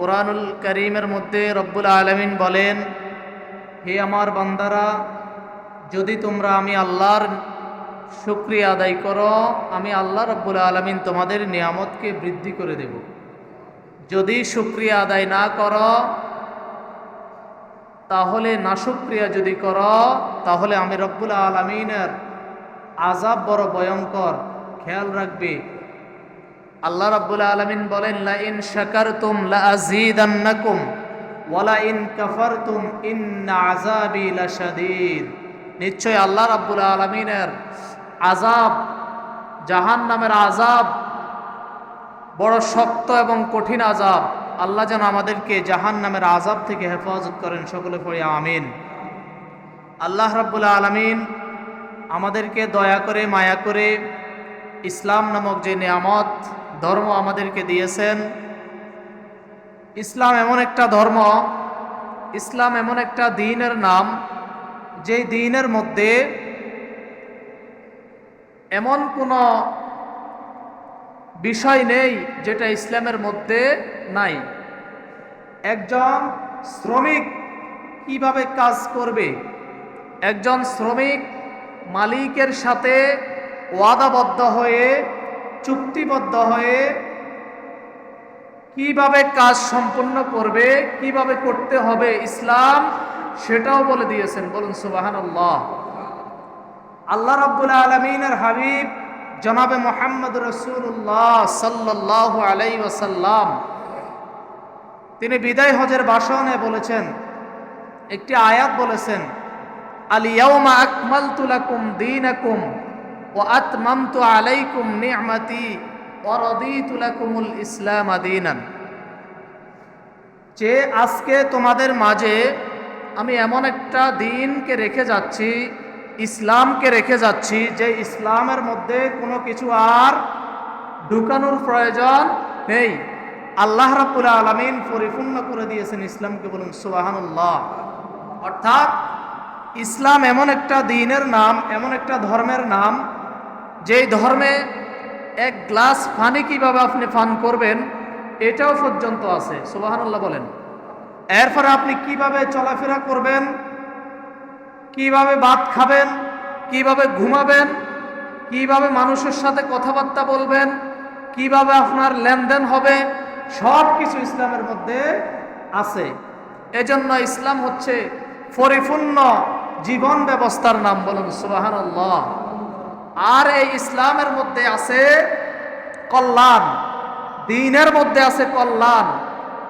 কোরআনুল করিমের মধ্যে রব্বুল আলমিন বলেন, হে আমার বান্দারা, যদি তোমরা আমি আল্লাহর শুক্রিয়া আদায় করো, আমি আল্লাহ রব্বুল আলমিন তোমাদের নিয়ামতকে বৃদ্ধি করে দেব। যদি শুক্রিয়া আদায় না করো, তাহলে না নাশুক্রিয়া যদি করো, তাহলে আমি রব্বুল আলমিনের আজাব বড় ভয়ঙ্কর খেয়াল রাখবে। আল্লাহ রাব্বুল আলামিন বলেন লা ইন শাকারতুম লা আযীদান্নাকুম ওয়ালা ইন কাফারতুম ইন্না আযাবি লাশাদীদ। নিশ্চয় আল্লাহ রাব্বুল আলামিনের আযাব, জাহান্নামের আযাব বড় শক্ত এবং কঠিন আযাব। আল্লাহ যেন আমাদেরকে জাহান্নামের আযাব থেকে হেফাজত করেন, সকলে পড়ি আমিন। আল্লাহ রাব্বুল আলামিন আমাদেরকে দয়া করে, মায়া করে ইসলাম নামক যে নিয়ামত ধর্ম আমাদেরকে দিয়েছেন। ইসলাম এমন একটা ধর্ম, ইসলাম এমন একটা দিনের নাম, যেই দিনের মধ্যে এমন কোনো বিষয় নেই যেটা ইসলামের মধ্যে নাই। একজন শ্রমিক কীভাবে কাজ করবে? একজন শ্রমিক মালিকের সাথে ওয়াদাবদ্ধ হয়ে চুক্তিবদ্ধ হয়ে কীভাবে কাজ সম্পন্ন করবে, কীভাবে করতে হবে ইসলাম, সেটাও বলে দিয়েছেন। বলুন সুবাহান আল্লাহ আল্লাহ রাব্বুল আলমিনের হাবিব জনাবে মোহাম্মদ রসুল্লাহ সাল্লাহ আলাই ওসাল্লাম তিনি বিদায় হজের ভাষণে বলেছেন, একটি আয়াত বলেছেন আলিয়াউমা আকমালতু লাকুম দীনাকুম ও আতমামতু আলাইকুম নি'মাতি ওয়া রাদিতু লাকুমুল ইসলাম আদিনান যে আজকে তোমাদের মাঝে আমি এমন একটা দিনকে রেখে যাচ্ছি, ইসলামকে রেখে যাচ্ছি, যে ইসলামের মধ্যে কোনো কিছু আর ঢুকানোর প্রয়োজন নেই। আল্লাহ রাব্বুল আলামিন পরিপূর্ণ করে দিয়েছেন ইসলামকে বলুন সুবহানাল্লাহ। অর্থাৎ ইসলাম এমন একটা দিনের নাম, এমন একটা ধর্মের নাম যেই ধর্মে এক গ্লাস পানি কীভাবে আপনি পান করবেন, এটাও পর্যন্ত আছে। সুবাহান্লাহ বলেন। এরপরে আপনি কীভাবে চলাফেরা করবেন, কীভাবে ভাত খাবেন, কীভাবে ঘুমাবেন, কীভাবে মানুষের সাথে কথাবার্তা বলবেন, কীভাবে আপনার লেনদেন হবে সব কিছু ইসলামের মধ্যে আছে। এজন্য ইসলাম হচ্ছে পরিপূর্ণ জীবন ব্যবস্থার নাম বলুন সুবাহান আর এই ইসলামের মধ্যে আছে কল্যাণ। দিনের মধ্যে আছে কল্যাণ।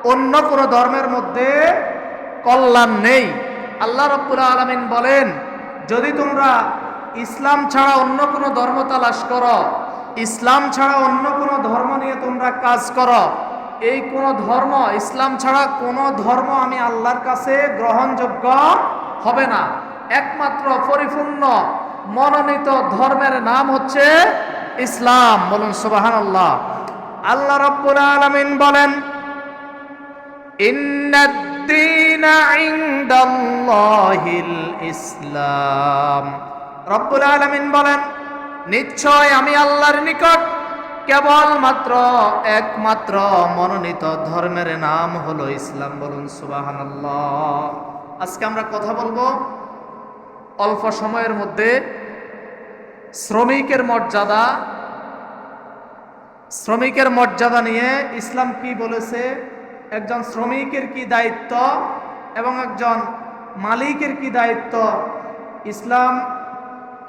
অন্য কোনো ধর্মের মধ্যে কল্যাণ নেই। আল্লাহ রব্বুল আলমিন বলেন, যদি তোমরা ইসলাম ছাড়া অন্য কোনো ধর্ম তালাশ করো, ইসলাম ছাড়া অন্য কোনো ধর্ম নিয়ে তোমরা কাজ করো, এই কোন ধর্ম, ইসলাম ছাড়া কোনো ধর্ম আমি আল্লাহর কাছে গ্রহণযোগ্য হবে না। একমাত্র পরিপূর্ণ মনোনীত ধর্মের নাম হচ্ছে ইসলাম। বলুন সুবাহান আল্লাহ আল্লাহ রব্বুল আলমিন বলেন ইসলাম। রব্বুল আলমিন বলেন, নিশ্চয় আমি আল্লাহর নিকট কেবলমাত্র, একমাত্র মনোনীত ধর্মের নাম হলো ইসলাম। বলুন সুবাহান আজকে আমরা কথা বলব অল্প সময়ের মধ্যে শ্রমিকের মর্যাদা শ্রমিকের মর্যাদা নিয়ে ইসলাম কি বলেছে? একজন শ্রমিকের কি দায়িত্ব এবং একজন মালিকের কি দায়িত্ব? ইসলাম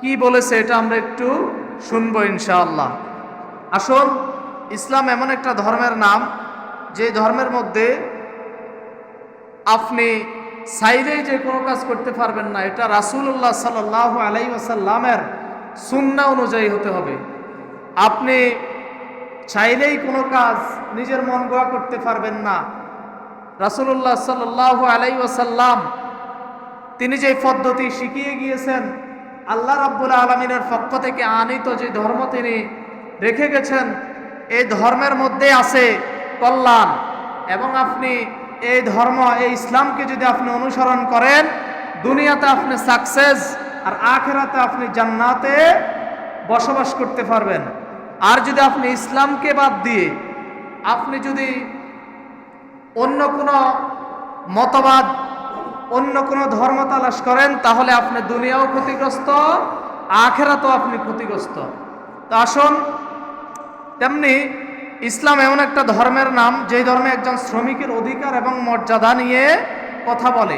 কি বলেছে এটা আমরা একটু শুনব ইনশাআল্লাহ। আসল ইসলাম এমন একটা ধর্মের নাম, যে ধর্মের মধ্যে আপনি চাইলেই যে কোনো কাজ করতে পারবেন না। এটা রাসুল্লাহ সাল্লাহ আলাই ওসাল্লামের সুন্না অনুযায়ী হতে হবে। আপনি চাইলেই কোনো কাজ নিজের মন গোয়া করতে পারবেন না। রাসুল্লাহ সাল্লাহ আলাই ওসাল্লাম তিনি যে পদ্ধতি শিখিয়ে গিয়েছেন, আল্লাহ রাব্বুল আলমিনের পক্ষ থেকে আনিত যে ধর্ম তিনি রেখে গেছেন, এই ধর্মের মধ্যে আছে কল্যাণ। এবং আপনি এই ধর্ম, এই ইসলামকে যদি আপনি অনুসরণ করেন, দুনিয়াতে আপনি সাকসেস আর আখেরাতে আপনি জান্নাতে বসবাস করতে পারবেন। আর যদি আপনি ইসলামকে বাদ দিয়ে আপনি যদি অন্য কোনো মতবাদ, অন্য কোনো ধর্ম তালাশ করেন, তাহলে আপনি দুনিয়াও ক্ষতিগ্রস্ত, আখেরাতেও আপনি ক্ষতিগ্রস্ত। তো আসুন, তেমনি ইসলাম এমন একটা ধর্মের নাম, যেই ধর্মে একজন শ্রমিকের অধিকার এবং মর্যাদা নিয়ে কথা বলে।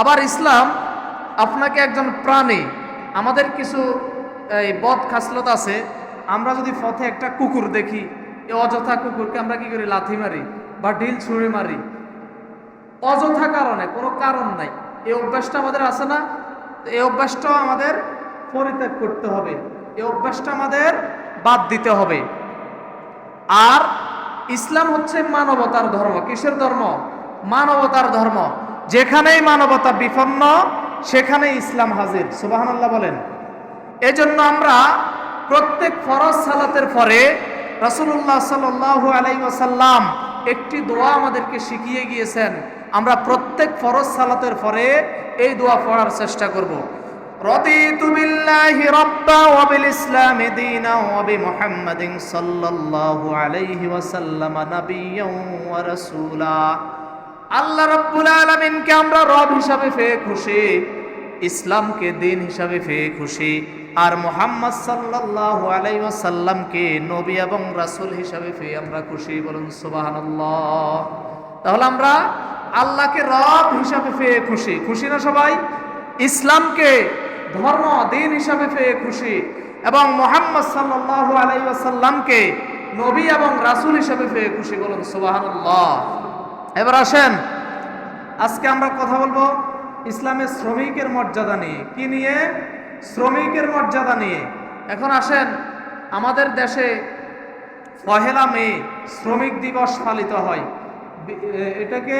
আবার ইসলাম আপনাকে একজন প্রাণী, আমাদের কিছু, এই বদ খাসলত আছে, আমরা যদি পথে একটা কুকুর দেখি এই অযথা কুকুরকে আমরা কি করি? লাথি মারি বা ঢিল ছুঁড়ে মারি। অযথা কারণে, কোনো কারণ নাই। এই অভ্যাসটা আমাদের আছে না? এই অভ্যাসটাও আমাদের পরিত্যাগ করতে হবে। এই অভ্যাসটা আমাদের বাদ দিতে হবে। আর ইসলাম হচ্ছে মানবতার ধর্ম। কিসের ধর্ম? মানবতার ধর্ম। যেখানেই মানবতা বিপন্ন সেখানেই ইসলাম হাজির সুবাহান্লাহ বলেন এজন্য আমরা প্রত্যেক ফরজ সালাতের পরে রসুল্লাহ সাল্লু আলাই ওসাল্লাম একটি দোয়া আমাদেরকে শিখিয়ে গিয়েছেন আমরা প্রত্যেক ফরজ সালাতের পরে এই দোয়া পড়ার চেষ্টা করব رضيت بالله ربا وبالإسلام دينا وبمحمد صلى الله عليه وسلم نبيا ورسولا আল্লাহ রব্বুল আলমিনকে আমরা রব হিসাবে পেয়ে খুশি, ইসলামকে দিন হিসাবে পেয়ে খুশি, আর মোহাম্মদ সাল্লাহ আলাই ওয়াসাল্লামকে নবী এবং রাসূল হিসাবে পেয়ে আমরা খুশি বলুন সুবহানাল্লাহ। তাহলে আমরা আল্লাহকে রব হিসাবে পেয়ে খুশি। খুশি না সবাই? ইসলামকে ধর্ম, দিন হিসাবে পেয়ে খুশি এবং মোহাম্মদ সাল্লাহ আলাই ওয়াসাল্লামকে নবী এবং রাসুল হিসাবে পেয়ে খুশি বলুন সুবহানাল্লাহ। এবার আসেন। আজকে আমরা কথা বলব ইসলামের শ্রমিকের মর্যাদা নিয়ে। কি নিয়ে? শ্রমিকের মর্যাদা নিয়ে। এখন আসেন, আমাদের দেশে পহেলা মে শ্রমিক দিবস পালিত হয়। এটাকে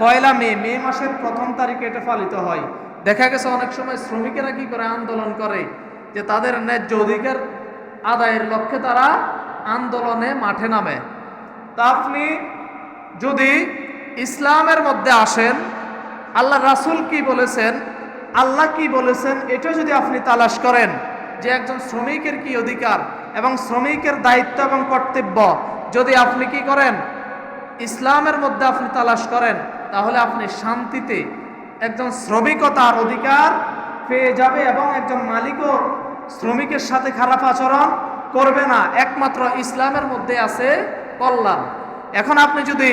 পয়লা মে মে মাসের প্রথম তারিখে এটা পালিত হয়। দেখা গেছে অনেক সময় শ্রমিকেরা কি করে আন্দোলন করে, যে তাদের ন্যায্য অধিকার আদায়ের লক্ষ্যে তারা আন্দোলনে মাঠে নামে। তা আপনি যদি ইসলামের মধ্যে আসেন, আল্লাহ রাসূল কি বলেছেন, আল্লাহ কি বলেছেন, এটা যদি আপনি তালাশ করেন যে একজন শ্রমিকের কি অধিকার এবং শ্রমিকের দায়িত্ব এবং কর্তব্য, যদি আপনি কি করেন, ইসলামের মধ্যে আপনি তালাশ করেন, তাহলে আপনি শান্তিতে একজন শ্রমিকও তার অধিকার পেয়ে যাবে এবং একজন মালিকও শ্রমিকের সাথে খারাপ আচরণ করবে না। একমাত্র ইসলামের মধ্যে আছে কল্যাণ। এখন আপনি যদি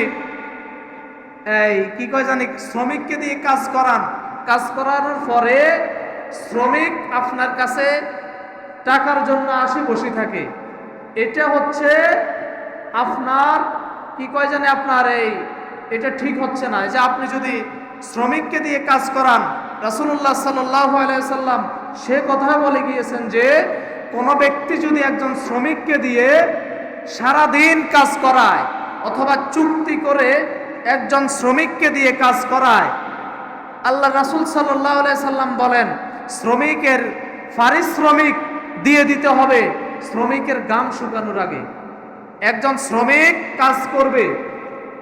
এই কি কয় জানি, শ্রমিককে দিয়ে কাজ করান, কাজ করানোর পরে শ্রমিক আপনার কাছে টাকার জন্য আসে বসে থাকে। এটা হচ্ছে আপনার কি কয় জানি আপনার এই, এটা ঠিক হচ্ছে না। যে আপনি যদি শ্রমিককে দিয়ে কাজ করান রাসুল্লাহ সাল্লাহ আলাইসাল্লাম সে কথা বলে গিয়েছেন যে, কোনো ব্যক্তি যদি একজন শ্রমিককে দিয়ে সারাদিন কাজ করায় অথবা চুক্তি করে একজন শ্রমিককে দিয়ে কাজ করায়। আল্লাহ রাসুল সাল্লাম বলেন, শ্রমিকের পারিশ্রমিক দিয়ে দিতে হবে, শ্রমিকের গাম শুকানোর আগে। একজন শ্রমিক কাজ করবে,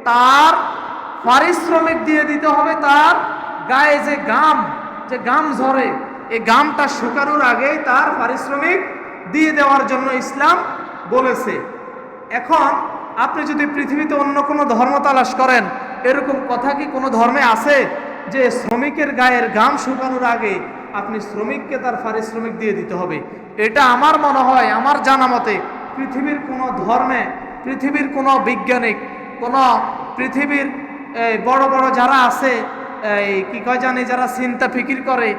তার পারিশ্রমিক দিয়ে দিতে হবে তার গায়ে যে গাম যে গাম ঝরে, এই গামটা শুকানোর আগেই তার পারিশ্রমিক দিয়ে দেওয়ার জন্য ইসলাম বলেছে। এখন আপনি যদি পৃথিবীতে অন্য কোনো ধর্ম তালাশ করেন, এরকম কথা কি কোনো ধর্মে আছে যে শ্রমিকের গায়ের গাম শুকানোর আগে আপনি শ্রমিককে তার পারিশ্রমিক দিয়ে দিতে হবে? এটা আমার মনে হয়, আমার জানা মতে পৃথিবীর কোনো ধর্মে, পৃথিবীর কোনো বৈজ্ঞানিক, কোনো পৃথিবীর বড় বড় যারা আছে এই কি কয় জানি, যারা চিন্তা ফিকির করে,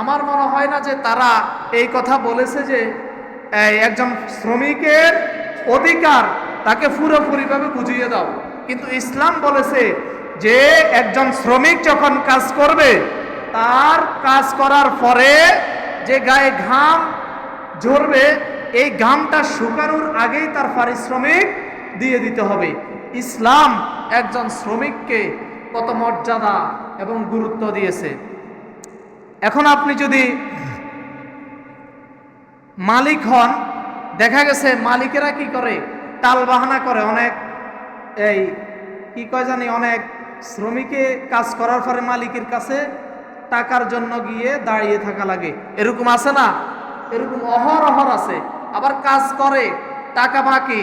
আমার মনে হয় না যে তারা এই কথা বলেছে যে একজন শ্রমিকের অধিকার তাকে পুরোপুরিভাবে বুঝিয়ে দাও। কিন্তু ইসলাম বলেছে যে, একজন শ্রমিক যখন কাজ করবে, তার কাজ করার পরে যে গায়ে ঘাম ঝরবে, এই ঘামটা শুকানোর আগেই তার পারিশ্রমিক দিয়ে দিতে হবে। ইসলাম একজন শ্রমিককে কত মর্যাদা এবং গুরুত্ব দিয়েছে। এখন আপনি যদি মালিক হন, দেখা গেছে মালিকেরা কি করে? টাল বাহানা করে অনেক, এই কি কয় জানি, অনেক শ্রমিকে কাজ করার পরে মালিকের কাছে টাকার জন্য গিয়ে দাঁড়িয়ে থাকা লাগে। এরকম আছে না? এরকম অহর অহর আছে। আবার কাজ করে, টাকা বাকি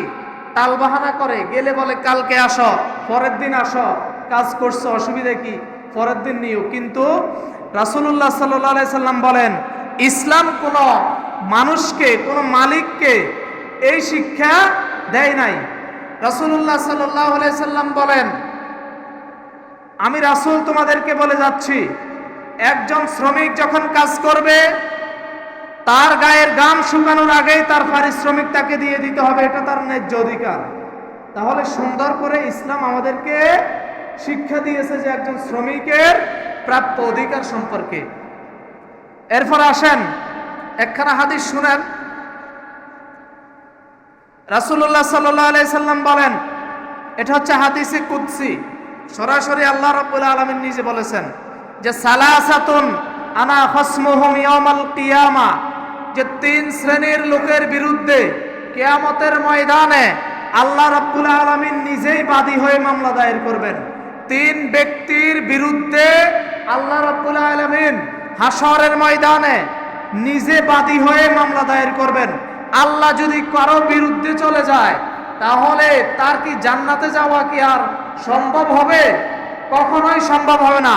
টাল বাহানা করে, গেলে বলে, কালকে আসো, পরের দিন আসো, কাজ করছ, অসুবিধা কি? পরের দিন নিও। কিন্তু রাসুল্লাহ সাল্লাহ সাল্লাম বলেন, ইসলাম কোন মানুষকে, কোন মালিককে এই শিক্ষা দেয় নাই। রাসুল্লাহ সাল্লাহ সাল্লাম বলেন, আমি রাসূল তোমাদেরকে বলে যাচ্ছি, একজন শ্রমিক যখন কাজ করবে, তার গায়ের গাম শুকানোর আগেই তার পারিশ্রমিক তাকে দিয়ে দিতে হবে, এটা তার ন্যায্য অধিকার। তাহলে সুন্দর করে ইসলাম আমাদেরকে শিক্ষা দিয়েছে যে একজন শ্রমিকের প্রাপ্য অধিকার সম্পর্কে। এরপর আসেন, একখানা হাদিস শুনেন। রাসূলুল্লাহ সাল্লাহ আলাই সাল্লাম বলেন, এটা হচ্ছে হাদিসে কুদসি। সরাসরি আল্লাহ রাব্বুল আলামিন নিজে বলেছেন যে, সালাসাতুন আনা ইয়াউমাল কিয়ামা, যে তিন শ্রেণির লোকের বিরুদ্ধে কেয়ামতের ময়দানে আল্লাহ রাব্বুল আলামিন নিজেই বাদী হয়ে মামলা দায়ের করবেন। তিন ব্যক্তির বিরুদ্ধে আল্লাহ রাব্বুল আলামিন হাসরের ময়দানে নিজে বাদী হয়ে মামলা দায়ের করবেন। আল্লাহ যদি কারও বিরুদ্ধে চলে যায়, তাহলে তার কি জান্নাতে যাওয়া কি আর সম্ভব হবে? কখনোই সম্ভব হবে না।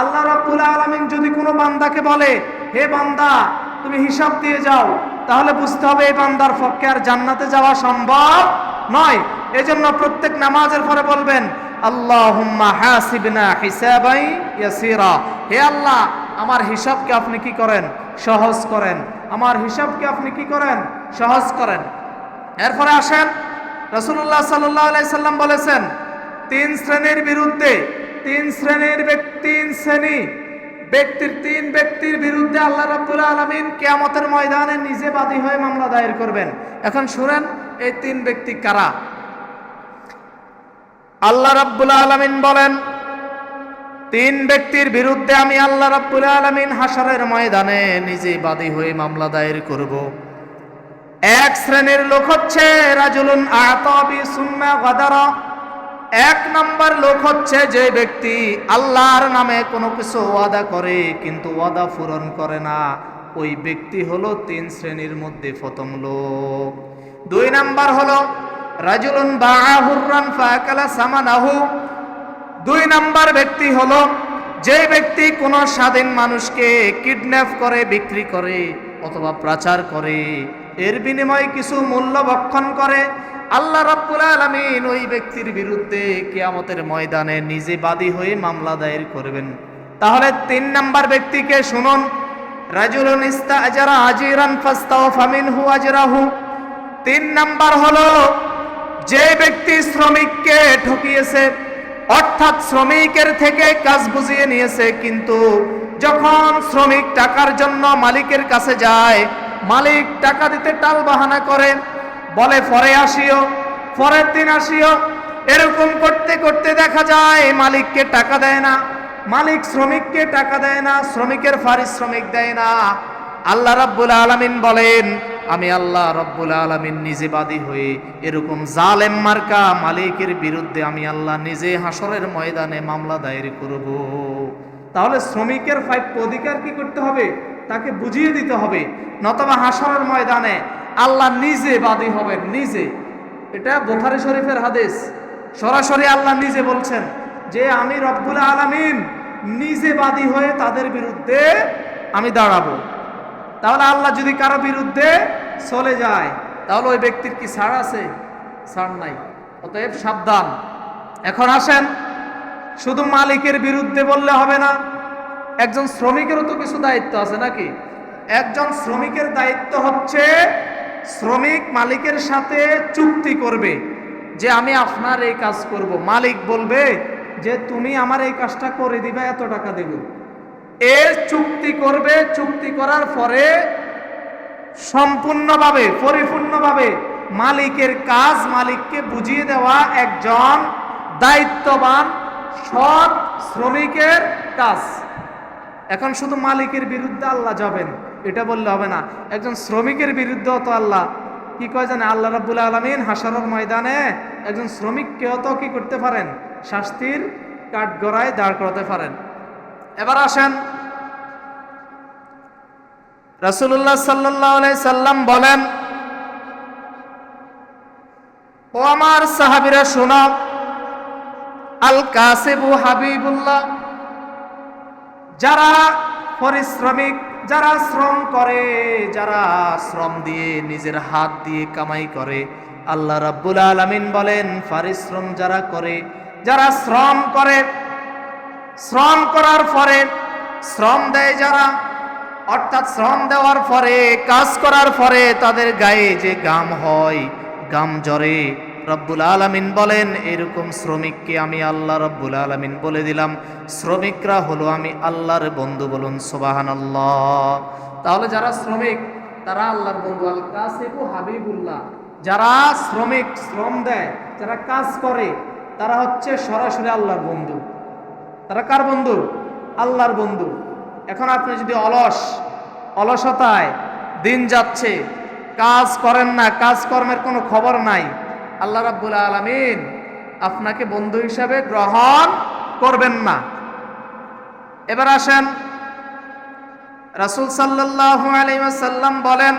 আল্লাহ রাব্বুল আলামিন যদি কোনো বান্দাকে বলে, হে বান্দা, তুমি হিসাব দিয়ে যাও, তাহলে বুঝতে হবে এই বান্দার পক্ষে আর জান্নাতে যাওয়া সম্ভব নয়। এজন্য প্রত্যেক নামাজের পরে বলবেন, আল্লাহুম্মা হাসিবনা হিসাবাই ইয়াসিরা। হে আল্লাহ আমার হিসাবকে আপনি কি করেন? সহজ করেন। আমার হিসাবকে আপনি কি করেন? সহজ করেন। এরপরে আসেন রসুল্লাহ সাল্লাহ সাল্লাম বলেছেন, তিন শ্রেণির বিরুদ্ধে, তিন শ্রেণির তিন শ্রেণি, ব্যক্তির তিন ব্যক্তির বিরুদ্ধে আল্লাহ রাব্বুল আলামিন কেয়ামতের ময়দানে নিজে বাদী হয়ে মামলা দায়ের করবেন। এখন শুনেন, এই তিন ব্যক্তি কারা? আল্লাহ রাব্বুল আলামিন বলেন তিন ব্যক্তির বিরুদ্ধে আমি আল্লাহ রাব্বুল আলামিন হাসারের ময়দানে নিজে বাদী হয়ে মামলা দায়ের করব। এক শ্রেণির লোক হচ্ছে রাজুলুন আতাবি সুম্মা গাদারা। এক নাম্বার লোক হচ্ছে যে ব্যক্তি আল্লাহর নামে কোনো কিছু ওয়াদা করে কিন্তু ওয়াদা পূরণ করে না। ওই ব্যক্তি হলো তিন শ্রেণির মধ্যে প্রথম লোক। দুই নাম্বার হলো রাজুলুন বাহুরান ফাকালা সামানাহু দুই নাম্বার ব্যক্তি হলো, যে ব্যক্তি কোনো স্বাধীন মানুষকে কিডন্যাপ করে, বিক্রি করে অথবা প্রচার করে, এর বিনিময়ে কিছু মূল্য ভক্ষণ করে, আল্লাহ রাব্বুল আলামিন ওই ব্যক্তির বিরুদ্ধে কিয়ামতের ময়দানে নিজে বাদী হয়ে মামলা দায়ের করবেন। তাহলে তিন নাম্বার ব্যক্তিকে শুনুন, রাজুলুন ইস্তাজারা আজিরান ফাস্তাওফা মিনহু আজরাহু। তিন নাম্বার হলো, যে ব্যক্তি শ্রমিককে ঠকিয়েছে অর্থাৎ শ্রমিকের থেকে কাজ বুঝিয়ে নিয়েছে, কিন্তু যখন শ্রমিক টাকার জন্য মালিকের কাছে যায়, মালিক টাকা দিতে টাল বাহানা করে, বলে, পরে আসিও, পরের দিন আসিও। এরকম করতে করতে দেখা যায়, মালিককে টাকা দেয় না, মালিক শ্রমিককে টাকা দেয় না, শ্রমিকের পারিশ্রমিক দেয় না। আল্লাহ রাব্বুল আলামিন বলেন, আমি আল্লাহ রব্বুল আলমিন নিজে বাদী হয়ে এরকম জালেম মার্কা মালিকের বিরুদ্ধে আমি আল্লাহ নিজে হাসরের ময়দানে মামলা দায়ের করব। তাহলে শ্রমিকের প্রাপ্য অধিকার কি করতে হবে? তাকে বুঝিয়ে দিতে হবে। নতবা হাসরের ময়দানে আল্লাহ নিজে বাদী হবেন, নিজে। এটা বোখারি শরীফের হাদিস। সরাসরি আল্লাহ নিজে বলছেন যে, আমি রব্বুল আলামিন নিজে বাদী হয়ে তাদের বিরুদ্ধে আমি দাঁড়াবো। তাহলে আল্লাহ যদি কারও বিরুদ্ধে চলে যায়, তাহলে ওই ব্যক্তির কি ছাড় আছে? ছাড় নাই। অতএব সাবধান। এখন আসেন, শুধু মালিকের বিরুদ্ধে বললে হবে না, একজন শ্রমিকেরও তো কিছু দায়িত্ব আছে নাকি? একজন শ্রমিকের দায়িত্ব হচ্ছে শ্রমিক মালিকের সাথে চুক্তি করবে, যে আমি আপনার এই কাজ করব। মালিক বলবে, যে তুমি আমার এই কাজটা করে দিবে, এত টাকা দেব। এর চুক্তি করবে, চুক্তি করার পরে সম্পূর্ণভাবে, পরিপূর্ণভাবে মালিকের কাজ, মালিককে বুঝিয়ে দেওয়া একজন দায়িত্ববান সৎ শ্রমিকের কাজ। এখন শুধু মালিকের বিরুদ্ধে আল্লাহ যাবেন, এটা বললে হবে না। একজন শ্রমিকের বিরুদ্ধেও তো আল্লাহ, কি কয় জানে? আল্লাহ রাব্বুল আলমিন হাসারর ময়দানে একজন শ্রমিককেও তো কি করতে পারেন? শাস্তির কাঠগড়ায় দাঁড় করাতে পারেন। এবার আসেন। রাসুল্লাহ সাল্লাহ সাল্লাম বলেন, ও আমার সাহাবিরা শোনাও আল কাসেবু হাবিবুল্লাহ, যারা পরিশ্রমিক, যারা শ্রম করে, যারা শ্রম দিয়ে নিজের হাত দিয়ে কামাই করে, আল্লাহ রাব্বুল আলামিন বলেন পারিশ্রম যারা করে, যারা শ্রম করে শ্রম করার পরে, শ্রম দেয় যারা, অর্থাৎ শ্রম দেওয়ার পরে, কাজ করার পরে তাদের গায়ে যে গাম হয়, গাম জ্বরে। রব্বুল আলামিন বলেন, এরকম শ্রমিককে আমি আল্লাহ রব্বুল আলামিন বলে দিলাম। শ্রমিকরা হলো আমি আল্লাহর বন্ধু বলুন সোবাহান আল্লাহ তাহলে যারা শ্রমিক, তারা আল্লাহর বন্ধু। আল কাসিবু হাবিবুল্লাহ। যারা শ্রমিক, শ্রম দেয়, যারা কাজ করে, তারা হচ্ছে সরাসরি আল্লাহর বন্ধু। তারা কার বন্ধু? আল্লাহর বন্ধু। এখন আপনি যদি অলস, অলসতায় দিন যাচ্ছে, কাজ করেন না কাজকর্মের কোনো খবর নাই, আল্লাহ রাব্বুল আলামিন আপনাকে বন্ধু হিসাবে গ্রহণ করবেন না। এবার আসেন, রাসূল সাল্লাল্লাহু আলাইহি ওয়াসাল্লাম বলেন,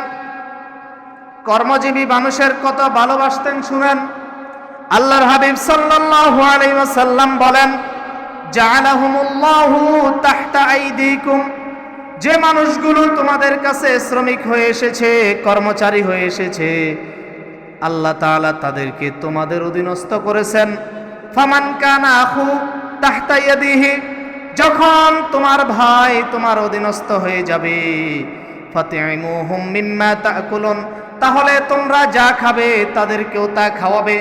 কর্মজীবী মানুষের কত ভালোবাসতেন শুনেন? আল্লাহর হাবিব সাল্লাল্লাহু আলাইহি ওয়াসাল্লাম বলেন যে মানুষগুলো তোমাদের কাছে শ্রমিক হয়ে এসেছে, কর্মচারী হয়ে এসেছে, আল্লাহ তাআলা তাদেরকে তোমাদের অধীনস্থ করেছেন। ফামান কানা আহু তাহতা ইয়াদিহি, যখন তোমার ভাই তোমার অধীনস্থ হয়ে যাবে তাহলে তোমরা যা খাবে তাদেরকেও তা খাওয়াবে।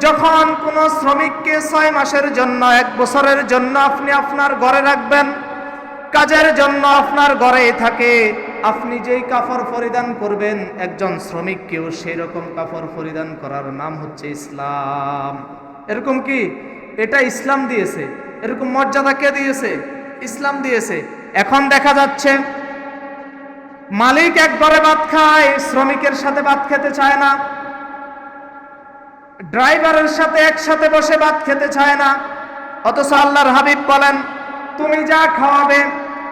যখন কোনো শ্রমিককে ছয় মাসের জন্য, এক বছরের জন্য আপনি আপনার ঘরে রাখবেন, কাজের জন্য আপনার ঘরে থাকে, আপনি যেই কাপড় পরিধান করবেন, একজন শ্রমিককেও সেই রকম কাপড় পরিধান করার নাম হচ্ছে ইসলাম। এরকম কি? এটা ইসলাম দিয়েছে। এরকম মর্যাদা কে দিয়েছে? ইসলাম দিয়েছে। এখন দেখা যাচ্ছে, মালিক একবারে ভাত খায়, শ্রমিকের সাথে ভাত খেতে চায় না ড্রাইভারের সাথে একসাথে বসে ভাত খেতে চায় না। অথচ আল্লাহর হাবিব বলেন, তুমি যা খাওয়াবে,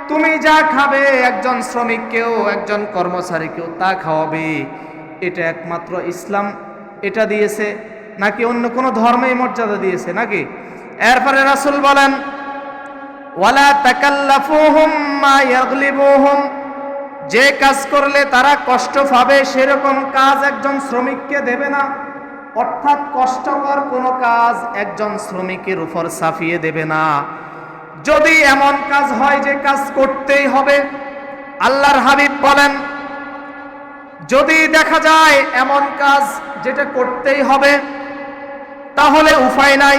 তুমি যা খাবে, একজন শ্রমিককেও, একজন কর্মচারীকেও তা খাওয়াবে। এটা একমাত্র ইসলাম, এটা দিয়েছে, নাকি অন্য কোনো ধর্মেই মর্যাদা দিয়েছে, নাকি? এরপরে রাসুল বলেন, ওয়ালা যে কাজ করলে তারা কষ্ট পাবে, সেরকম কাজ একজন শ্রমিককে দেবে না। অর্থাৎ কষ্টকর কোনো কাজ একজন শ্রমিকের উপর সাফিয়ে দেবে না। যদি এমন কাজ হয় যে কাজ করতেই হবে, আল্লাহর হাবিব বলেন, যদি দেখা যায় এমন কাজ যেটা করতেই হবে, তাহলে উপায় নাই,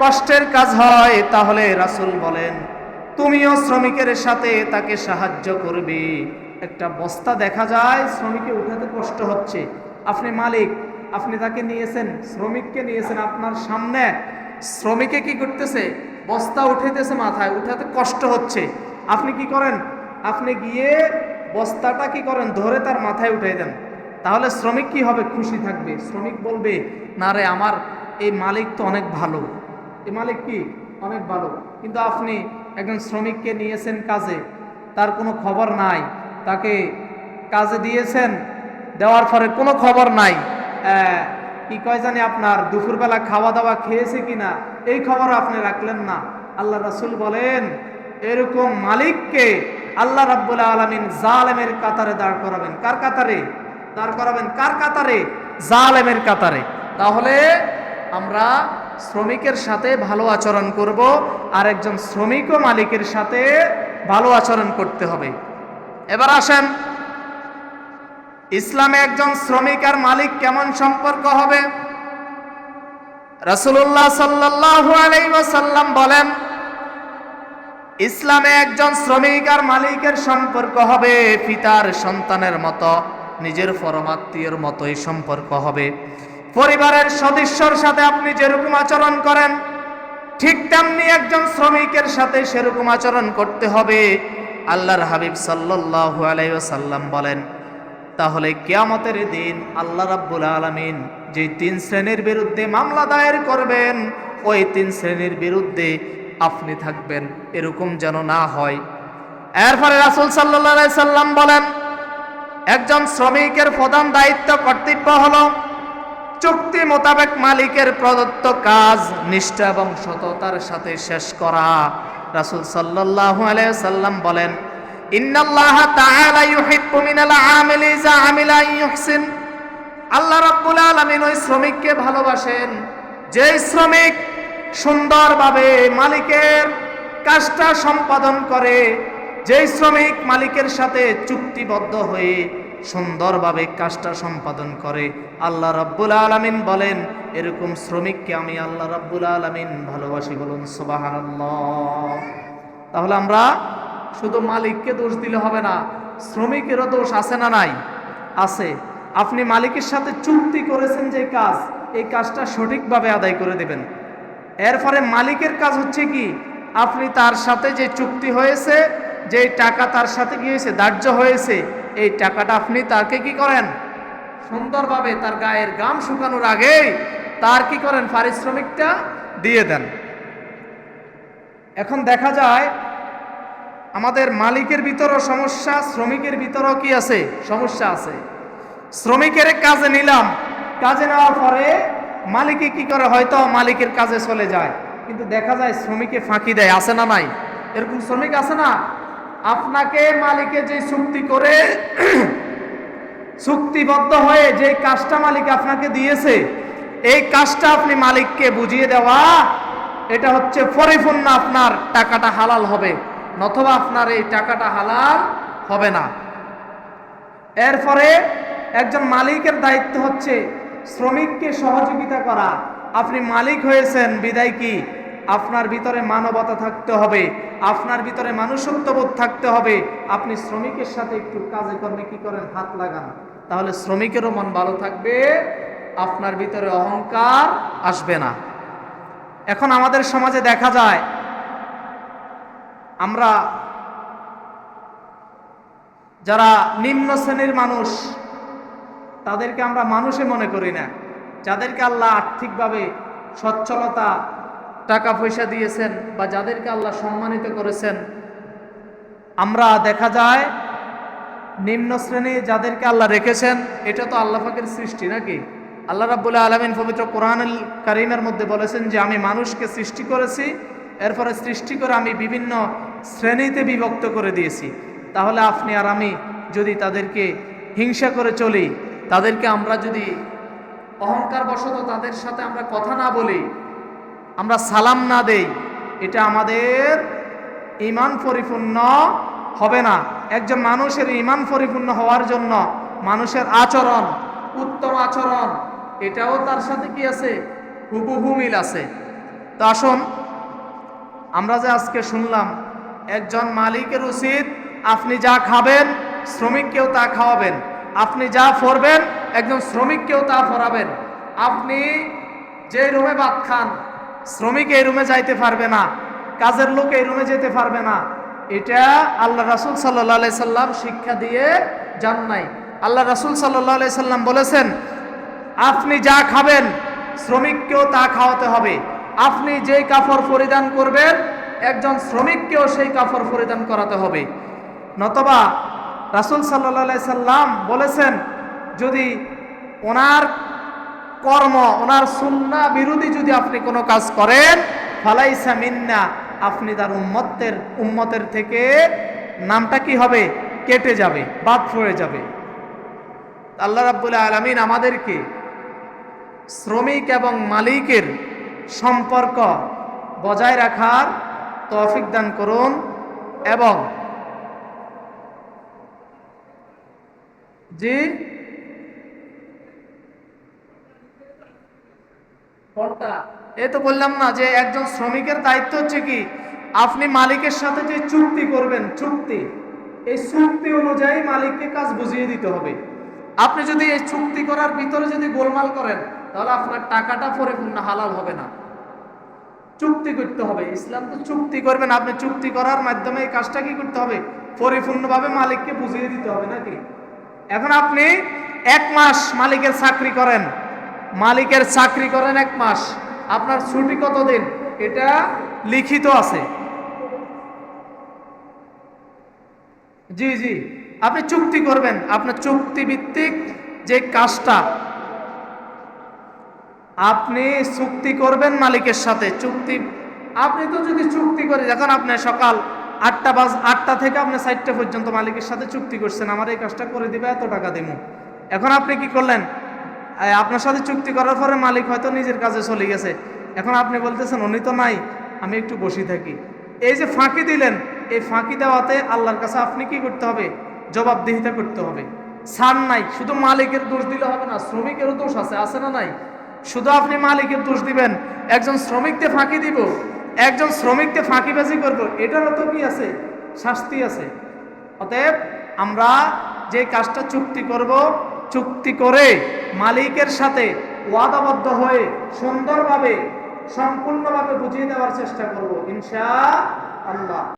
কষ্টের কাজ হয়, তাহলে রাসুল বলেন, তুমিও শ্রমিকের সাথে তাকে সাহায্য করবে। একটা বস্তা দেখা যায় শ্রমিকে উঠাতে কষ্ট হচ্ছে। আপনি মালিক আপনি তাকে নিয়েছেন, শ্রমিককে নিয়েছেন আপনার সামনে। শ্রমিকে কি করতেছে? বস্তা উঠাইতেছে মাথায়, উঠাতে কষ্ট হচ্ছে। আপনি কি করেন? আপনি গিয়ে বস্তাটা কি করেন? ধরে তার মাথায় উঠাই দেন। তাহলে শ্রমিক কি হবে? খুশি থাকবে। শ্রমিক বলবে, না রে, আমার এই মালিক তো অনেক ভালো। এই মালিক কি? অনেক ভালো। কিন্তু আপনি একজন শ্রমিককে নিয়েছেন কাজে, তার কোনো খবর নাই। তাকে কাজে দিয়েছেন, দেওয়ার পরে কোনো খবর নাই। কি কয় জানি আপনার, দুপুরবেলা খাওয়া দাওয়া খেয়েছে কিনা, এই খবর আপনি রাখলেন না। আল্লাহ রাসুল বলেন, এরকম মালিককে আল্লাহ রাব্বুল আলামিন জালেমের কাতারে দাঁড় করাবেন। কার কাতারে? দাঁড় করাবেন কার কাতারে? জালেমের কাতারে। তাহলে আমরা শ্রমিকের সাথে ভালো আচরণ করব আর একজন শ্রমিক ও মালিকের সাথে ভালো আচরণ করতে হবে। এবার আসেন ইসলামে একজন শ্রমিক আর মালিক কেমন সম্পর্ক হবে? রাসূলুল্লাহ সাল্লাল্লাহু আলাইহি ওয়াসাল্লাম বলেন, ইসলামে একজন শ্রমিক আর মালিকের সম্পর্ক হবে পিতার সন্তানের মতো, নিজের পরমাত্মীয়ের মতোই সম্পর্ক হবে। পরিবারের সদস্যর সাথে আপনি যেরকম আচরণ করেন, ঠিক তেমনি একজন শ্রমিকের সাথে সেরকম আচরণ করতে হবে। আল্লাহর হাবিব সাল্লাল্লাহু আলাইহি ওয়াসাল্লাম বলেন তাহলে কেয়ামতের দিন আল্লাহ রাব্বুল আলামিন যে তিন শ্রেণির বিরুদ্ধে মামলা দায়ের করবেন, ওই তিন শ্রেণির বিরুদ্ধে আপনি থাকবেন, এরকম যেন না হয়। এরপরে রাসূল আলাইহি সাল্লাম বলেন, একজন শ্রমিকের প্রধান দায়িত্ব কর্তব্য হল চুক্তি মোতাবেক মালিকের প্রদত্ত কাজ নিষ্ঠা এবং সততার সাথে শেষ করা। রাসূল সাল্লাল্লাহু আলাইহি সাল্লাম বলেন আল্লাহ ওই শ্রমিককে ভালোবাসেন। শ্রমিক সুন্দরভাবে মালিকের কাজটা সম্পাদন করে, যেই শ্রমিক মালিকের সাথে চুক্তিবদ্ধ হয়ে সুন্দরভাবে কাজটা সম্পাদন করে, আল্লাহ রাব্বুল আলামিন বলেন, এরকম শ্রমিককে আমি আল্লাহ রাব্বুল আলামিন ভালোবাসি বলুন সুবহানাল্লাহ। তাহলে আমরা শুধু মালিককে দোষ দিলে হবে না, শ্রমিকেরও দোষ আছে না নাই? আছে। আপনি মালিকের সাথে চুক্তি করেছেন যে কাজ, এই কাজটা সঠিকভাবে আদায় করে দেবেন। এরপরে মালিকের কাজ হচ্ছে কি? আপনি তার সাথে যে চুক্তি হয়েছে যে টাকা তার সাথে কি হয়েছে ধার্য হয়েছে, এই টাকাটা আপনি তাকে কি করেন? সুন্দরভাবে তার গায়ের গাম শুকানোর আগেই তার কি করেন? পারিশ্রমিকটা দিয়ে দেন। এখন দেখা যায় আমাদের মালিকের ভিতরও সমস্যা, শ্রমিকের ভিতরও কি আছে? সমস্যা আছে। শ্রমিকের কাজে নিলাম। কাজে নেওয়ার পরে মালিকে কি করে? হয়তো মালিকের কাজে চলে যায়। কিন্তু দেখা যায় শ্রমিকে ফাঁকি দেয়। আছে না নাই? এরকম শ্রমিক আছে না? আপনাকে মালিকে যে চুক্তি করে চুক্তিবদ্ধ হয়ে যে কাজটা মালিক আপনাকে দিয়েছে, এই কাজটা আপনি মালিককে বুঝিয়ে দেওয়া, এটা হচ্ছে পরিপূর্ণ আপনার টাকাটা হালাল হবে। নথবা আপনার এই টাকাটা হালাল হবে না। এরপরে একজন মালিকের দায়িত্ব হচ্ছে শ্রমিককে সহযোগিতা করা। আপনি মালিক হয়েছেন, বিদায় কি? আপনার ভিতরে মানবতা থাকতে হবে, আপনার ভিতরে মানুষত্ববোধ থাকতে হবে। আপনি শ্রমিকের সাথে একটু কাজে কর্মে কি করেন? হাত লাগান। তাহলে শ্রমিকেরও মন ভালো থাকবে, আপনার ভিতরে অহংকার আসবে না। এখন আমাদের সমাজে দেখা যায় আমরা যারা নিম্ন শ্রেণির মানুষ, তাদেরকে আমরা মানুষে মনে করি না। যাদেরকে আল্লাহ আর্থিকভাবে সচ্ছলতা টাকা পয়সা দিয়েছেন বা যাদেরকে আল্লাহ সম্মানিত করেছেন, আমরা দেখা যায় নিম্ন শ্রেণি যাদেরকে আল্লাহ রেখেছেন, এটা তো আল্লাহ পাকের সৃষ্টি নাকি? আল্লাহ রাবুল্লাহ আলমিন পবিত্র কোরআনুল কারিমের মধ্যে বলেছেন যে, আমি মানুষকে সৃষ্টি করেছি এরপরে সৃষ্টি করে আমি বিভিন্ন শ্রেণীতে বিভক্ত করে দিয়েছি। তাহলে আপনি আর আমি যদি তাদেরকে হিংসা করে চলি, তাদেরকে আমরা যদি অহংকার বশত তাদের সাথে আমরা কথা না বলি, আমরা সালাম না দেই, এটা আমাদের ইমান পরিপূর্ণ হবে না। একজন মানুষের ইমান পরিপূর্ণ হওয়ার জন্য মানুষের আচরণ, উত্তম আচরণ, এটাও তার সাথে কি আছে? হুবহু মিল আছে। তো আসুন আমরা যে আজকে শুনলাম, একজন মালিকের উচিত আপনি যা খাবেন, শ্রমিককেও তা খাওয়াবেন। আপনি যা ফরবেন, একজন শ্রমিককেও তা ফরাবেন। আপনি যে রুমে ভাত খান, শ্রমিক এই রুমে যাইতে পারবে না, কাজের লোক এই রুমে যেতে পারবে না। এটা আল্লাহ রাসুল সাল্লাহ সাল্লাম শিক্ষা দিয়ে যান নাই। আল্লাহ রাসুল সাল্লাহ সাল্লাম বলেছেন, আপনি যা খাবেন, শ্রমিককেও তা খাওয়াতে হবে। আপনি যেই কাপড় পরিধান করবেন, একজন শ্রমিককেও সেই কাপড় পরিধান করাতে হবে। নতবা রাসুল সাল্লাহ সাল্লাম বলেছেন, যদি ওনার কর্ম, ওনার সুন্না বিরোধী যদি আপনি কোনো কাজ করেন, ফালাইসা মিন্না, আপনি তার উম্মতের উম্মতের থেকে নামটা কি হবে? কেটে যাবে, বাদ পড়ে যাবে। আল্লাহ রাব্বুল আলমিন আমাদেরকে শ্রমিক এবং মালিকের সম্পর্ক বজায় রাখার তৌফিক দান করুন এবং জি এই তো বললাম না যে একজন শ্রমিকের দায়িত্ব হচ্ছে কি? আপনি মালিকের সাথে যে চুক্তি করবেন, চুক্তি, এই চুক্তি অনুযায়ী মালিককে কাজ বুঝিয়ে দিতে হবে। আপনি যদি এই চুক্তি করার ভিতরে যদি গোলমাল করেন তাহলে আপনার টাকাটা পরিপূর্ণ হালাল হবে না। চুক্তি করতে হবে। ইসলাম তো চুক্তি করবেন আপনি চুক্তি করার মাধ্যমে এই কাজটা কি করতে হবে? পরিপূর্ণভাবে মালিককে বুঝিয়ে দিতে হবে নাকি? এখন আপনি এক মাস মালিকের চাকরি করেন। মালিকের চাকরি করেন এক মাস। আপনার ছুটি কতদিন? এটা লিখিত আছে। জি জি। আপনি চুক্তি করবেন। আপনার চুক্তি ভিত্তিক যে কাজটা আপনি চুক্তি করবেন মালিকের সাথে, চুক্তি, আপনি তো যদি চুক্তি করে যখন আপনি সকাল আটটা বাজ, আটটা থেকে আপনি চারটা পর্যন্ত মালিকের সাথে চুক্তি করছেন, আমার এই কাজটা করে দিবে, এত টাকা দিব এখন আপনি কি করলেন? আপনার সাথে চুক্তি করার পরে মালিক হয়তো নিজের কাজে চলে গেছে। এখন আপনি বলতেছেন, উনি তো নাই, আমি একটু বসে থাকি। এই যে ফাঁকি দিলেন, এই ফাঁকি দেওয়াতে আল্লাহর কাছে আপনি কি করতে হবে? জবাবদিহিতা করতে হবে। সার নাই, শুধু মালিকের দোষ দিলে হবে না, শ্রমিকেরও দোষ আছে আছে না নাই? শুধু আপনি মালিকের দোষ দিবেন, একজন শ্রমিককে ফাঁকি দিব, একজন শ্রমিককে ফাঁকিবাজি করব, এটারও তো কি আছে? শাস্তি আছে। অতএব আমরা যে কাজটা চুক্তি করব, চুক্তি করে মালিকের সাথে ওয়াদাবদ্ধ হয়ে সুন্দরভাবে, সম্পূর্ণভাবে বুঝিয়ে দেওয়ার চেষ্টা করব ইনশা আল্লাহ